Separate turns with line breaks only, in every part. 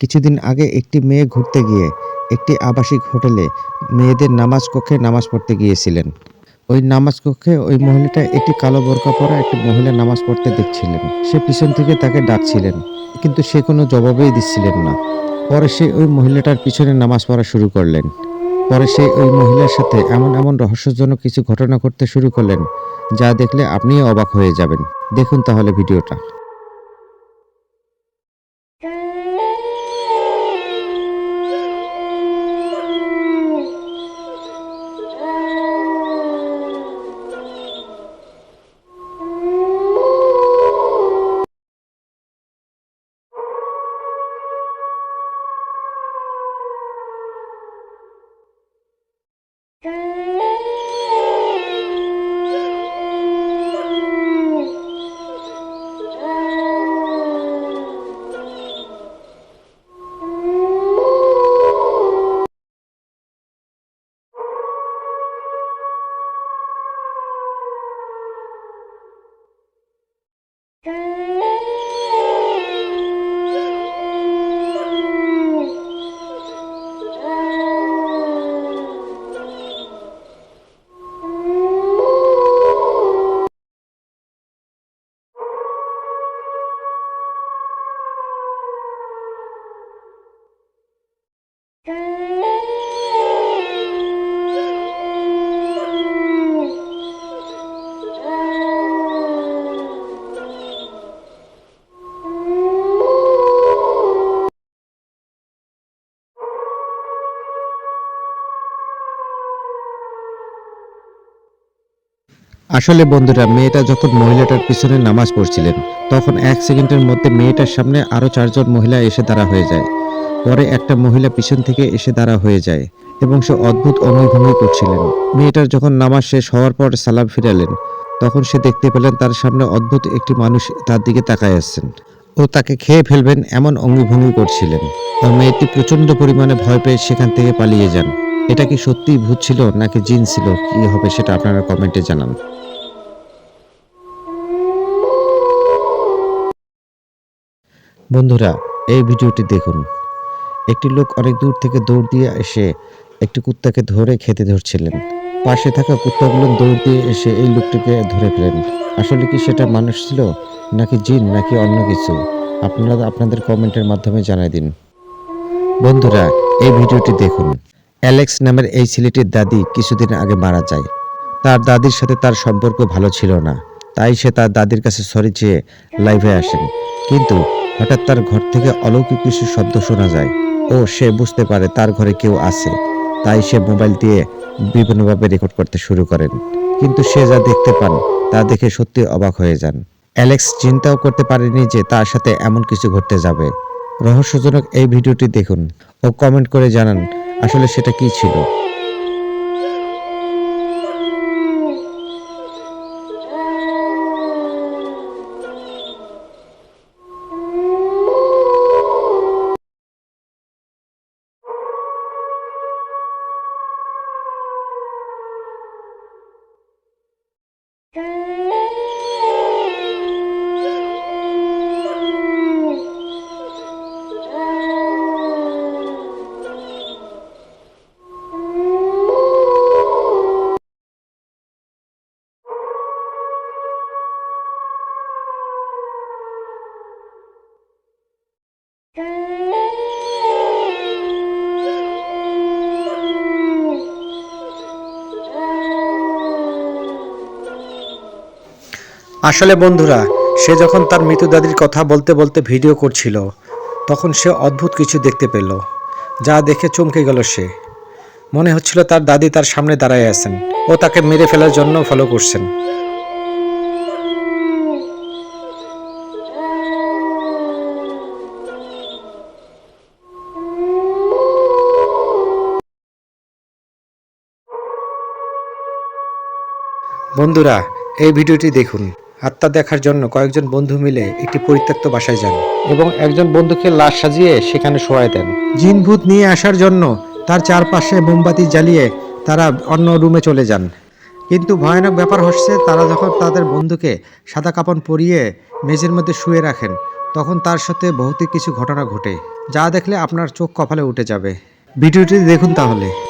কিছুদিন আগে একটি মেয়ে ঘুরতে গিয়ে, একটি আবাসিক হোটেলে মেয়েদের নামাজ কক্ষে নামাজ পড়তে গিয়েছিলেন। ওই নামাজ কক্ষে ওই মহিলাটা একটি কালো বোরকা পরা একটি মহিলা নামাজ পড়তে দেখছিলেন। সে পিছন থেকে তাকে ডাকছিলেন, কিন্তু সে কোনো জবাবেই দিচ্ছিলেন না। পরে সে ওই মহিলাটার পিছনে নামাজ পড়া শুরু করলেন। পরে সে ওই মহিলার সাথে এমন এমন রহস্যজনক কিছু ঘটনা করতে শুরু করলেন, যা দেখলে আপনিও অবাক হয়ে যাবেন। দেখুন তাহলে ভিডিওটা। আসলে বন্ধুরা, মেয়েটা যখন মহিলাটার পিছনে নামাজ পড়ছিলেন, তখন এক সেকেন্ডের মধ্যে মেয়েটার সামনে আরও চারজন মহিলা এসে দাঁড়া হয়ে যায়। পরে একটা মহিলা পিছন থেকে এসে দাঁড়া হয়ে যায় এবং সে অদ্ভুত অঙ্গভঙ্গি করছিলেন। মেয়েটার যখন নামাজ শেষ হওয়ার পর সালাম ফিরালেন, তখন সে দেখতে পেলেন তার সামনে অদ্ভুত একটি মানুষ তার দিকে তাকায় আসছেন ও তাকে খেয়ে ফেলবেন এমন অঙ্গভঙ্গি করছিলেন। ও মেয়েটি প্রচণ্ড পরিমাণে ভয় পেয়ে সেখান থেকে পালিয়ে যান। এটা কি সত্যিই ভূত ছিল নাকি জিন ছিল? কি হবে সেটা আপনারা কমেন্টে জানান। বন্ধুরা, এই ভিডিওটি দেখুন। একটি লোক অনেক দূর থেকে দৌড় দিয়ে এসে একটি কুত্তাকে ধরে খেতে ধরছিলেন। পাশে থাকা কুত্তাগুলো দৌড় দিয়ে এসে এই লোকটিকে ধরে ফেলেন। আসলে কি সেটা মানুষ ছিল নাকি জিন নাকি অন্য কিছু? আপনারা আপনাদের কমেন্টের মাধ্যমে জানাই দিন। বন্ধুরা, এই ভিডিওটি দেখুন। অ্যালেক্স নামের এই ছেলেটির দাদি কিছুদিন আগে মারা যায়। তার দাদির সাথে তার সম্পর্ক ভালো ছিল না। তাই সে তার দাদির কাছে সরি চেয়ে লাইভে আসেন। কিন্তু হঠাৎ তার ঘর থেকে অলৌকিক কিছু শব্দ শোনা যায় ও সে বুঝতে পারে তার ঘরে কেউ আছে। তাই সে মোবাইল দিয়ে বিভিন্নভাবে রেকর্ড করতে শুরু করেন। কিন্তু সে যা দেখতে পান, তা দেখে সত্যি অবাক হয়ে যান। অ্যালেক্স চিন্তাও করতে পারেনি যে তার সাথে এমন কিছু ঘটতে যাবে। রহস্যজনক এই ভিডিওটি দেখুন ও কমেন্ট করে জানান আসলে সেটা কি ছিল?
আসলে বন্ধুরা, সে যখন তার মৃত দাদির কথা বলতে বলতে ভিডিও করছিল, তখন সে অদ্ভুত কিছু দেখতে পেল, যা দেখে চমকে গেল সে। মনে হচ্ছিল তার দাদি তার সামনে দাঁড়ায় আছেন, ও তাকে মেরে ফেলার জন্য ফলো করছেন। বন্ধুরা, এই ভিডিওটি দেখুন। আত্মা দেখার জন্য কয়েকজন বন্ধু মিলে একটি পরিত্যক্ত বাসায় যান। এবং একজন বন্ধুকে লাশ সাজিয়ে সেখানে শোয়ায় দেন। জিন ভূত নিয়ে আসার জন্য তার চারপাশে মোমবাতি জ্বালিয়ে তারা অন্য রুমে চলে যান। কিন্তু ভয়ানক ব্যাপার হচ্ছে তারা যখন তাদের বন্ধুকে সাদা কাপড় পরিয়ে মেঝের মধ্যে শুয়ে রাখেন তখন তার সাথে ভৌতিক কিছু ঘটনা ঘটে যা দেখলে আপনার চোখ কপালে উঠে যাবে। ভিডিওটি দেখুন তাহলে।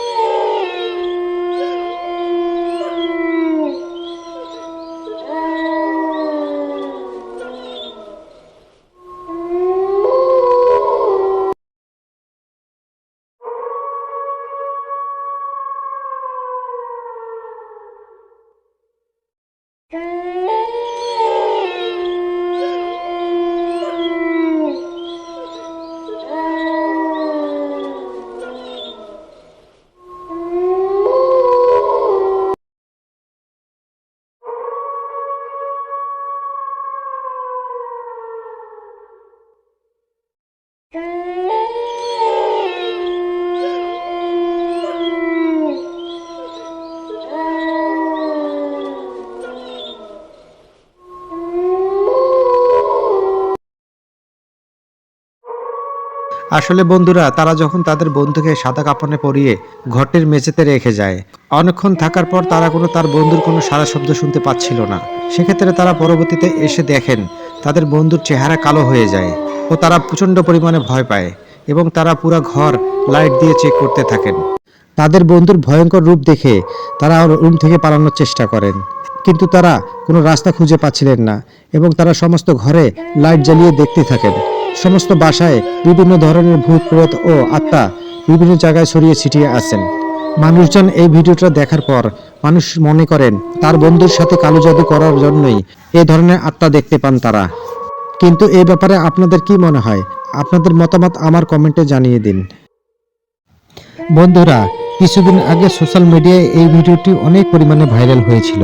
আসলে বন্ধুরা, তারা যখন তাদের বন্ধুকে সাদা কাপড়ে পরিয়ে ঘরটির মেঝেতে রেখে যায়, অনেকক্ষণ থাকার পর তারা কোনো তার বন্ধুর কোনো সারা শব্দ শুনতে পাচ্ছিল না। সেক্ষেত্রে তারা পরবর্তীতে এসে দেখেন, তাদের বন্ধুর চেহারা কালো হয়ে যায় ও তারা প্রচণ্ড পরিমাণে ভয় পায় এবং তারা পুরো ঘর লাইট দিয়ে চেক করতে থাকেন। তাদের বন্ধুর ভয়ঙ্কর রূপ দেখে তারা রুম থেকে পালানোর চেষ্টা করেন। কিন্তু তারা কোনো রাস্তা খুঁজে পাচ্ছিলেন না এবং তারা সমস্ত ঘরে লাইট জ্বালিয়ে দেখতে থাকেন। সমস্ত বাসায় বিভিন্ন ধরনের ভূত প্রেত ও আত্মা বিভিন্ন জায়গায় ছড়িয়ে ছিটিয়ে আছেন। মানুষজন এই ভিডিওটা দেখার পর মানুষ মনে করেন, তার বন্ধুর সাথে কালো জাদু করার জন্যই এই ধরনের আত্মা দেখতে পান তারা। কিন্তু এই ব্যাপারে আপনাদের কি মনে হয়? আপনাদের মতামত আমার কমেন্টে জানিয়ে দিন। বন্ধুরা, কিছুদিন আগে সোশ্যাল মিডিয়ায় এই ভিডিওটি অনেক পরিমাণে ভাইরাল হয়েছিল।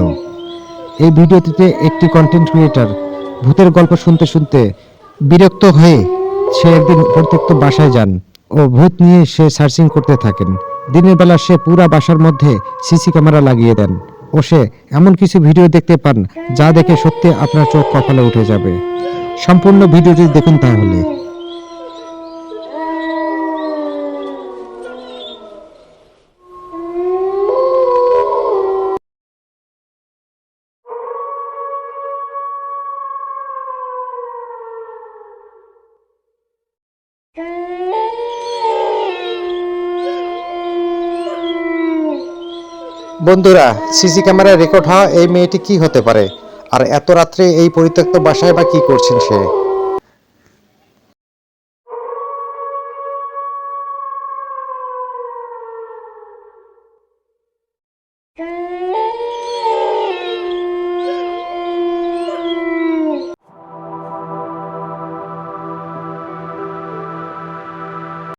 এই ভিডিওটিতে একটি কন্টেন্ট ক্রিয়েটর ভূতের গল্প শুনতে শুনতে বিরক্ত হয়ে সে একদিন পরিত্যক্ত বাসায় যান ও ভূত নিয়ে সে সার্চিং করতে থাকেন। দিনের বেলা সে পুরা বাসার মধ্যে সিসি ক্যামেরা লাগিয়ে দেন ও সে এমন কিছু ভিডিও দেখতে পান যা দেখে সত্যি আপনার চোখ কপালে উঠে যাবে। সম্পূর্ণ ভিডিওটি দেখুন তাহলে। বন্ধুরা, সিসি ক্যামেরায় রেকর্ড হওয়া এই মেয়েটি কি হতে পারে? আর এত রাত্রে এই পরিত্যক্ত বাসায় বা কি করছেন সে?